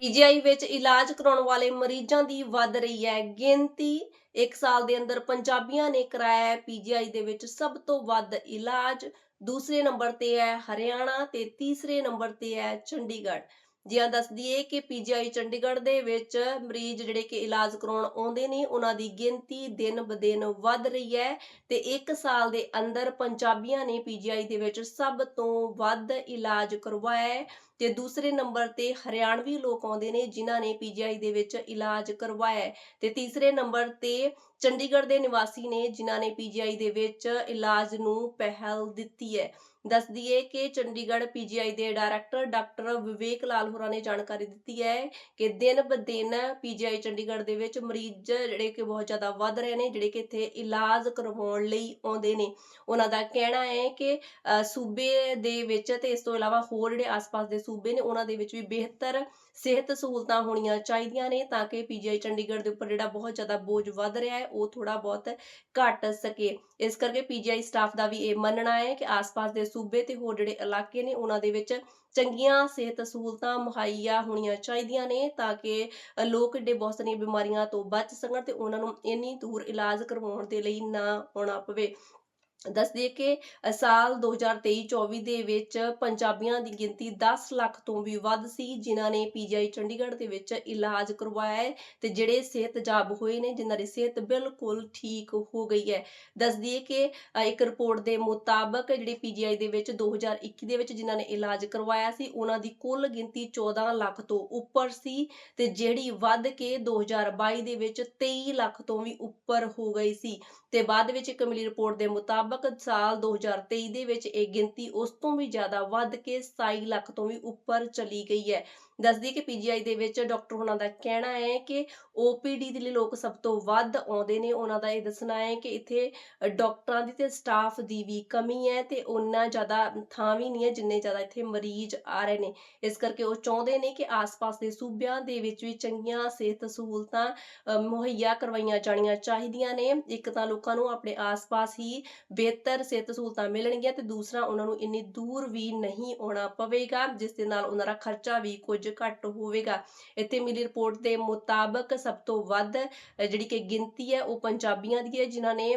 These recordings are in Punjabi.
ਪੀਜੀਆਈ ਵਿੱਚ ਇਲਾਜ ਕਰਾਉਣ ਵਾਲੇ ਮਰੀਜ਼ਾਂ ਦੀ ਵੱਧ ਰਹੀ ਹੈ ਗਿਣਤੀ। ਇੱਕ ਸਾਲ ਦੇ ਅੰਦਰ ਪੰਜਾਬੀਆਂ ਨੇ ਕਰਾਇਆ ਹੈ ਪੀਜੀਆਈ ਦੇ ਵਿੱਚ ਸਭ ਤੋਂ ਵੱਧ ਇਲਾਜ। ਦੂਸਰੇ ਨੰਬਰ ਤੇ ਹੈ ਹਰਿਆਣਾ ਤੇ ਤੀਸਰੇ ਨੰਬਰ ਤੇ ਹੈ ਚੰਡੀਗੜ੍ਹ। ਜੀ ਹਾਂ ਦੱਸ ਦਈਏ ਕਿ ਪੀਜੀਆਈ ਚੰਡੀਗੜ੍ਹ ਦੇ ਵਿੱਚ ਮਰੀਜ਼ ਜਿਹੜੇ ਕਿ ਇਲਾਜ ਕਰਾਉਣ ਆਉਂਦੇ ਨੇ, ਉਹਨਾਂ ਦੀ ਗਿਣਤੀ ਦਿਨ ਬ ਵੱਧ ਰਹੀ ਹੈ ਤੇ ਇੱਕ ਸਾਲ ਦੇ ਅੰਦਰ ਪੰਜਾਬੀਆਂ ਨੇ ਪੀਜੀਆਈ ਦੇ ਵਿੱਚ ਸਭ ਤੋਂ ਵੱਧ ਇਲਾਜ ਕਰਵਾਇਆ ਹੈ ਤੇ ਦੂਸਰੇ ਨੰਬਰ ਤੇ ਹਰਿਆਣਵੀ ਲੋਕ ਆਉਂਦੇ ਨੇ ਜਿਨ੍ਹਾਂ ਨੇ ਪੀਜੀਆਈ ਦੇ ਵਿੱਚ ਇਲਾਜ ਕਰਵਾਇਆ ਤੇ ਤੀਸਰੇ ਨੰਬਰ ਤੇ ਚੰਡੀਗੜ੍ਹ ਦੇ ਨਿਵਾਸੀ ਨੇ ਜਿਨ੍ਹਾਂ ਨੇ ਪੀਜੀਆਈ ਦੇ ਵਿੱਚ ਇਲਾਜ ਨੂੰ ਪਹਿਲ ਦਿੱਤੀ ਹੈ। ਦੱਸ ਦਈਏ ਕਿ ਚੰਡੀਗੜ੍ਹ ਪੀਜੀਆਈ ਦੇ ਡਾਇਰੈਕਟਰ ਡਾਕਟਰ ਵਿਵੇਕ ਲਾਲ ਹੋਰਾਂ ਨੇ ਜਾਣਕਾਰੀ ਦਿੱਤੀ ਹੈ ਕਿ ਦਿਨ ਬ ਦਿਨ ਪੀਜੀਆਈ ਚੰਡੀਗੜ੍ਹ ਦੇ ਵਿੱਚ ਮਰੀਜ਼ ਜਿਹੜੇ ਕਿ ਬਹੁਤ ਜ਼ਿਆਦਾ ਵੱਧ ਰਹੇ ਨੇ, ਜਿਹੜੇ ਕਿ ਇੱਥੇ ਇਲਾਜ ਕਰਵਾਉਣ ਲਈ ਆਉਂਦੇ ਨੇ। ਉਹਨਾਂ ਦਾ ਕਹਿਣਾ ਹੈ ਕਿ ਸੂਬੇ ਦੇ ਵਿੱਚ ਤੇ ਇਸ ਤੋਂ ਇਲਾਵਾ ਹੋਰ ਜਿਹੜੇ ਆਸ-ਪਾਸ ਦੇ ਸੂਬੇ ਨੇ, ਉਹਨਾਂ ਦੇ ਵਿੱਚ ਵੀ ਬਿਹਤਰ ਸਿਹਤ ਸਹੂਲਤਾਂ ਹੋਣੀਆਂ ਚਾਹੀਦੀਆਂ ਨੇ ਤਾਂ ਕਿ ਪੀਜੀਆਈ ਚੰਡੀਗੜ੍ਹ ਦੇ ਉੱਪਰ ਜਿਹੜਾ ਬਹੁਤ ਜ਼ਿਆਦਾ ਬੋਝ ਵੱਧ ਰਿਹਾ ਹੈ, ਉਹ ਥੋੜਾ ਬਹੁਤ ਘਟ ਸਕੇ। ਇਸ ਕਰਕੇ ਪੀਜੀਆਈ ਸਟਾਫ ਦਾ ਵੀ ਇਹ ਮੰਨਣਾ ਹੈ ਕਿ ਆਸ-ਪਾਸ ਦੇ ਸੂਬੇ ਤੇ ਹੋਰ ਜਿਹੜੇ ਇਲਾਕੇ ਨੇ ਉਹਨਾਂ ਦੇ ਵਿੱਚ ਚੰਗੀਆਂ ਸਿਹਤ ਸਹੂਲਤਾਂ ਮੁਹੱਈਆ ਹੋਣੀਆਂ ਚਾਹੀਦੀਆਂ ਨੇ ਤਾਂ ਕਿ ਲੋਕ ਜਿਹੜੇ ਬਹੁਤ ਸਾਰੀਆਂ ਬਿਮਾਰੀਆਂ ਤੋਂ ਬਚ ਸਕਣ ਤੇ ਉਹਨਾਂ ਨੂੰ ਇੰਨੀ ਦੂਰ ਇਲਾਜ ਕਰਵਾਉਣ ਦੇ ਲਈ ਨਾ ਆਉਣਾ ਪਵੇ। ਦੱਸ ਦਈਏ ਕਿ ਅ, ਸਾਲ 2023-24 ਦੇ ਵਿੱਚ ਪੰਜਾਬੀਆਂ ਦੀ ਗਿਣਤੀ 10 ਲੱਖ ਤੋਂ ਵੀ ਵੱਧ ਸੀ ਜਿਨ੍ਹਾਂ ਨੇ ਪੀਜੀਆਈ ਚੰਡੀਗੜ੍ਹ ਦੇ ਵਿੱਚ ਇਲਾਜ ਕਰਵਾਇਆ ਹੈ ਤੇ ਜਿਹੜੇ ਸਿਹਤਯਾਬ ਹੋਏ ਨੇ ਜਿਨ੍ਹਾਂ ਦੀ ਸਿਹਤ ਬਿਲਕੁਲ ਠੀਕ ਹੋ ਗਈ ਹੈ। ਦੱਸ ਦਈਏ ਕਿ ਇੱਕ ਰਿਪੋਰਟ ਦੇ ਮੁਤਾਬਕ ਜਿਹੜੀ ਪੀਜੀਆਈ ਦੇ ਵਿੱਚ 2021 ਦੇ ਵਿੱਚ ਜਿਨ੍ਹਾਂ ਨੇ ਇਲਾਜ ਕਰਵਾਇਆ ਸੀ ਉਹਨਾਂ ਦੀ ਕੁੱਲ ਗਿਣਤੀ 14 ਲੱਖ ਤੋਂ ਉੱਪਰ ਸੀ ਤੇ ਜਿਹੜੀ ਵੱਧ ਕੇ 2022 ਦੇ ਵਿੱਚ 23 ਲੱਖ ਤੋਂ ਵੀ ਉੱਪਰ ਹੋ ਗਈ ਸੀ। ਤੇ ਬਾਅਦ ਵਿੱਚ ਇੱਕ ਮਿਲੀ ਰਿਪੋਰਟ ਦੇ ਮੁਤਾਬਕ ਸਾਲ 2023 ਦੇ ਵਿੱਚ ਇਹ ਗਿਣਤੀ ਉਸ ਤੋਂ ਵੀ ਜ਼ਿਆਦਾ ਵੱਧ ਕੇ 27 ਲੱਖ ਤੋਂ ਵੀ ਉੱਪਰ ਚਲੀ ਗਈ ਹੈ। ਦੱਸਦੀ ਕਿ ਪੀਜੀਆਈ ਦੇ ਵਿੱਚ ਡਾਕਟਰ ਉਹਨਾਂ ਦਾ ਕਹਿਣਾ ਹੈ ਕਿ ਓਪੀਡੀ ਦੇ ਲਈ ਲੋਕ ਸਭ ਤੋਂ ਵੱਧ ਆਉਂਦੇ ਨੇ। ਉਹਨਾਂ ਦਾ ਇਹ ਦੱਸਣਾ ਹੈ ਕਿ ਇੱਥੇ ਡਾਕਟਰਾਂ ਦੀ ਤੇ ਸਟਾਫ ਦੀ ਵੀ ਕਮੀ ਹੈ ਤੇ ਉਹਨਾਂ ਜ਼ਿਆਦਾ ਥਾਂ ਵੀ ਨਹੀਂ ਹੈ ਜਿੰਨੇ ਜ਼ਿਆਦਾ ਇੱਥੇ ਮਰੀਜ਼ ਆ ਰਹੇ ਨੇ। ਇਸ ਕਰਕੇ ਉਹ ਚਾਹੁੰਦੇ ਨੇ ਕਿ ਆਸ-ਪਾਸ ਦੇ ਸੂਬਿਆਂ ਦੇ ਵਿੱਚ ਵੀ ਚੰਗੀਆਂ ਸਿਹਤ ਸਹੂਲਤਾਂ ਅ, ਮੁਹੱਈਆ ਕਰਵਾਈਆਂ ਜਾਣੀਆਂ ਚਾਹੀਦੀਆਂ ਨੇ। ਇੱਕ ਤਾਂ ਲੋਕਾਂ ਨੂੰ ਆਪਣੇ ਆਸ-ਪਾਸ ਹੀ ਬਿਹਤਰ ਸਿਹਤ ਸਹੂਲਤਾਂ ਮਿਲਣਗੀਆਂ ਤੇ ਦੂਸਰਾ ਉਹਨਾਂ ਨੂੰ ਇੰਨੀ ਦੂਰ ਵੀ ਨਹੀਂ ਆਉਣਾ ਪਵੇਗਾ, ਜਿਸ ਦੇ ਨਾਲ ਉਹਨਾਂ ਦਾ ਖਰਚਾ ਵੀ ਕੁਝ ਘੱਟ ਹੋਵੇਗਾ। ਇੱਥੇ ਮਿਲੀ ਰਿਪੋਰਟ ਦੇ ਮੁਤਾਬਕ ਸਭ ਤੋਂ ਵੱਧ ਜਿਹੜੀ ਕਿ ਗਿਣਤੀ ਹੈ ਉਹ ਪੰਜਾਬੀਆਂ ਦੀ ਹੈ, ਜਿਨ੍ਹਾਂ ਨੇ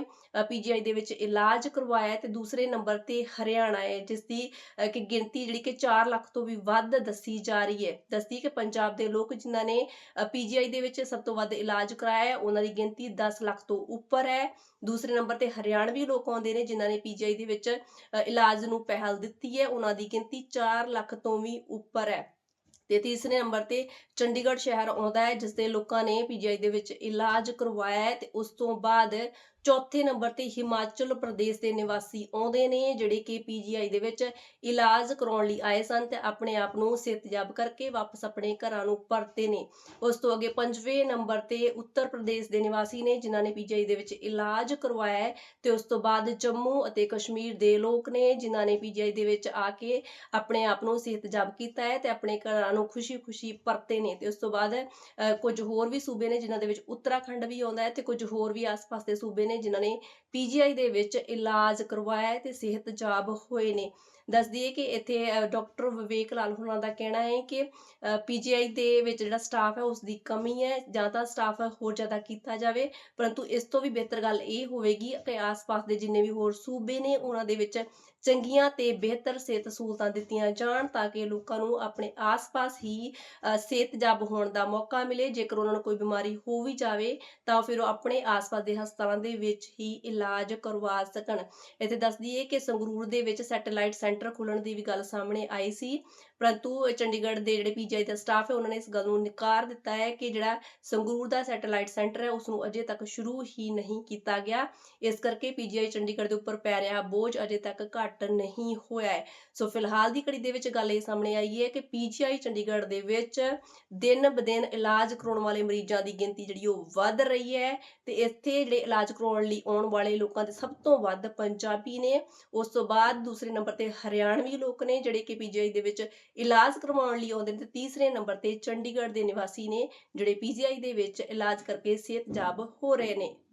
ਪੀਜੀਆਈ ਦੇ ਵਿੱਚ ਇਲਾਜ ਕਰਵਾਇਆ ਤੇ ਦੂਸਰੇ ਨੰਬਰ ਤੇ ਹਰਿਆਣਾ ਹੈ, ਜਿਸ ਦੀ ਕਿ ਗਿਣਤੀ ਜਿਹੜੀ ਕਿ 4 ਲੱਖ ਤੋਂ ਵੀ ਵੱਧ ਦੱਸੀ ਜਾ ਰਹੀ ਹੈ। ਦੱਸਦੀ ਕਿ ਪੰਜਾਬ ਦੇ ਲੋਕ ਜਿਨ੍ਹਾਂ ਨੇ ਪੀਜੀਆਈ ਦੇ ਵਿੱਚ ਸਭ ਤੋਂ ਵੱਧ ਇਲਾਜ ਕਰਾਇਆ ਹੈ, ਉਹਨਾਂ ਦੀ ਗਿਣਤੀ 10 ਲੱਖ ਤੋਂ ਉੱਪਰ ਹੈ। ਦੂਸਰੇ ਨੰਬਰ ਤੇ ਹਰਿਆਣਵੀ ਲੋਕ ਆਉਂਦੇ ਨੇ, ਜਿਨ੍ਹਾਂ ਨੇ ਪੀਜੀਆਈ ਦੇ ਵਿੱਚ ਇਲਾਜ ਨੂੰ ਪਹਿਲ ਦਿੱਤੀ ਹੈ। ਉਹਨਾਂ ਦੀ ਗਿਣਤੀ 4 ਲੱਖ ਤੋਂ ਵੀ ਉੱਪਰ ਹੈ। ਤੇ ਤੀਸਰੇ ਨੰਬਰ ਤੇ ਚੰਡੀਗੜ੍ਹ ਸ਼ਹਿਰ ਆਉਂਦਾ ਹੈ, ਜਿਸ ਦੇ ਲੋਕਾਂ ਨੇ ਪੀਜੀਆਈ ਦੇ ਵਿੱਚ ਇਲਾਜ ਕਰਵਾਇਆ ਹੈ ਤੇ ਉਸ ਤੋਂ ਬਾਅਦ ਚੌਥੇ ਨੰਬਰ ਤੇ ਹਿਮਾਚਲ ਪ੍ਰਦੇਸ਼ ਦੇ ਨਿਵਾਸੀ ਆਉਂਦੇ ਨੇ ਜਿਹੜੇ ਕਿ ਪੀਜੀਆਈ ਦੇ ਵਿੱਚ ਇਲਾਜ ਕਰਾਉਣ ਲਈ ਆਏ ਸਨ ਤੇ ਆਪਣੇ ਆਪ ਨੂੰ ਸਿਹਤਯਾਬ ਕਰਕੇ ਵਾਪਸ ਆਪਣੇ ਘਰਾਂ ਨੂੰ ਪਰਤੇ ਨੇ। ਉਸ ਤੋਂ ਅੱਗੇ ਪੰਜਵੇਂ ਨੰਬਰ ਤੇ ਉੱਤਰ ਪ੍ਰਦੇਸ਼ ਦੇ ਨਿਵਾਸੀ ਨੇ ਜਿਨ੍ਹਾਂ ਨੇ ਪੀਜੀਆਈ ਦੇ ਵਿੱਚ ਇਲਾਜ ਕਰਵਾਇਆ ਤੇ ਉਸ ਤੋਂ ਬਾਅਦ ਜੰਮੂ ਅਤੇ ਕਸ਼ਮੀਰ ਦੇ ਲੋਕ ਨੇ ਜਿਨ੍ਹਾਂ ਨੇ ਪੀਜੀਆਈ ਦੇ ਵਿੱਚ ਆ ਕੇ ਆਪਣੇ ਆਪ ਨੂੰ ਸਿਹਤਯਾਬ ਕੀਤਾ ਹੈ ਤੇ ਆਪਣੇ ਘਰਾਂ ਨੂੰ ਖੁਸ਼ੀ-ਖੁਸ਼ੀ ਪਰਤੇ ਨੇ। ਤੇ ਉਸ ਤੋਂ ਬਾਅਦ ਅ, ਕੁਝ ਹੋਰ ਵੀ ਸੂਬੇ ਨੇ ਜਿਨ੍ਹਾਂ ਦੇ ਵਿੱਚ ਉੱਤਰਾਖੰਡ ਵੀ ਆਉਂਦਾ ਹੈ ਤੇ ਕੁਝ ਹੋਰ ਵੀ ਆਸ-ਪਾਸ ਦੇ ਸੂਬੇ ਨੇ ਜਿਨ੍ਹਾਂ ਨੇ ਪੀਜੀਆਈ ਦੇ ਵਿੱਚ ਇਲਾਜ ਕਰਵਾਇਆ ਹੈ ਤੇ ਸਿਹਤਯਾਬ ਹੋਏ ਨੇ। ਦੱਸ ਦਈਏ ਕਿ ਇੱਥੇ ਡਾਕਟਰ ਵਿਵੇਕ ਲਾਲ ਹੋਣਾ ਦਾ ਕਹਿਣਾ ਹੈ ਕਿ ਪੀਜੀਆਈ ਦੇ ਵਿੱਚ ਜਿਹੜਾ ਸਟਾਫ ਹੈ ਉਸ ਦੀ ਕਮੀ ਹੈ ਜਾਂ ਤਾਂ ਸਟਾਫ ਹੋਰ ਜ਼ਿਆਦਾ ਕੀਤਾ ਜਾਵੇ ਪਰੰਤੂ ਇਸ ਤੋਂ ਵੀ ਬਿਹਤਰ ਗੱਲ ਇਹ ਹੋਵੇਗੀ ਕਿ ਆਸ-ਪਾਸ ਦੇ ਜਿੰਨੇ ਵੀ ਹੋਰ ਸੂਬੇ ਨੇ ਉਹਨਾਂ ਦੇ ਵਿੱਚ ਚੰਗੀਆਂ ਤੇ ਬਿਹਤਰ ਸਿਹਤ ਸਹੂਲਤਾਂ ਦਿੱਤੀਆਂ ਜਾਣ ਤਾਂ ਕਿ ਲੋਕਾਂ ਨੂੰ ਆਪਣੇ ਆਸ-ਪਾਸ ਹੀ ਅ, ਸਿਹਤਯਾਬ ਹੋਣ ਦਾ ਮੌਕਾ ਮਿਲੇ। ਜੇਕਰ ਉਹਨਾਂ ਨੂੰ ਕੋਈ ਬਿਮਾਰੀ ਹੋ ਵੀ ਜਾਵੇ ਤਾਂ ਫਿਰ ਉਹ ਆਪਣੇ ਆਸ-ਪਾਸ ਦੇ ਹਸਪਤਾਲਾਂ ਦੇ ਵਿੱਚ ਹੀ ਇਲਾਜ ਕਰਵਾ ਸਕਣ। ਇੱਥੇ ਦੱਸ ਦਈਏ ਕਿ ਸੰਗਰੂਰ ਦੇ ਵਿੱਚ ਸੈਟੇਲਾਈਟ ਸੈਂਟਰ ਖੁੱਲਣ ਦੀ ਵੀ ਗੱਲ ਸਾਹਮਣੇ ਆਈ ਸੀ। ਪਰੰਤੂ ਚੰਡੀਗੜ੍ਹ ਦੇ ਜਿਹੜੇ ਪੀਜੀਆਈ ਦਾ ਸਟਾਫ ਹੈ, ਉਹਨਾਂ ਨੇ ਇਸ ਗੱਲ ਨੂੰ ਨਕਾਰ ਦਿੱਤਾ ਹੈ ਕਿ ਜਿਹੜਾ ਸੰਗਰੂਰ ਦਾ ਸੈਟੇਲਾਈਟ ਸੈਂਟਰ ਹੈ, ਉਸ ਨੂੰ ਅਜੇ ਤੱਕ ਸ਼ੁਰੂ ਹੀ ਨਹੀਂ ਕੀਤਾ ਗਿਆ। ਇਸ ਕਰਕੇ ਪੀਜੀਆਈ ਚੰਡੀਗੜ੍ਹ ਦੇ ਉੱਪਰ ਪੈ ਰਿਹਾ ਬੋਝ ਅਜੇ ਤੱਕ ਘੱਟ ਨਹੀਂ ਹੋਇਆ ਹੈ। ਸੋ ਫਿਲਹਾਲ ਦੀ ਘੜੀ ਦੇ ਵਿੱਚ ਗੱਲ ਇਹ ਸਾਹਮਣੇ ਆਈ ਹੈ ਕਿ ਪੀਜੀਆਈ ਚੰਡੀਗੜ੍ਹ ਦੇ ਵਿੱਚ ਦਿਨ ਬ ਦਿਨ ਇਲਾਜ ਕਰਾਉਣ ਵਾਲੇ ਮਰੀਜ਼ਾਂ ਦੀ ਗਿਣਤੀ ਜਿਹੜੀ ਉਹ ਵੱਧ ਰਹੀ ਹੈ ਤੇ ਇੱਥੇ ਜਿਹੜੇ ਇਲਾਜ ਕਰਾਉਣ ਲਈ ਆਉਣ ਵਾਲੇ ਲੋਕਾਂ ਦੇ ਸਭ ਤੋਂ ਵੱਧ ਪੰਜਾਬੀ ਨੇ। ਉਸ ਤੋਂ ਬਾਅਦ ਦੂਸਰੇ ਨੰਬਰ ਤੇ ਹਰਿਆਣਵੀ ਲੋਕ ਨੇ, ਜਿਹੜੇ ਕਿ ਪੀਜੀਆਈ ਦੇ ਵਿੱਚ ਇਲਾਜ ਕਰਵਾਉਣ ਲਈ ਆਉਂਦੇ ਨੇ ਤੇ ਤੀਸਰੇ ਨੰਬਰ ਤੇ ਚੰਡੀਗੜ੍ਹ ਦੇ ਨਿਵਾਸੀ ਨੇ, ਜਿਹੜੇ ਪੀਜੀਆਈ ਦੇ ਵਿੱਚ ਇਲਾਜ ਕਰਕੇ ਸਿਹਤਯਾਬ ਹੋ ਰਹੇ ਨੇ।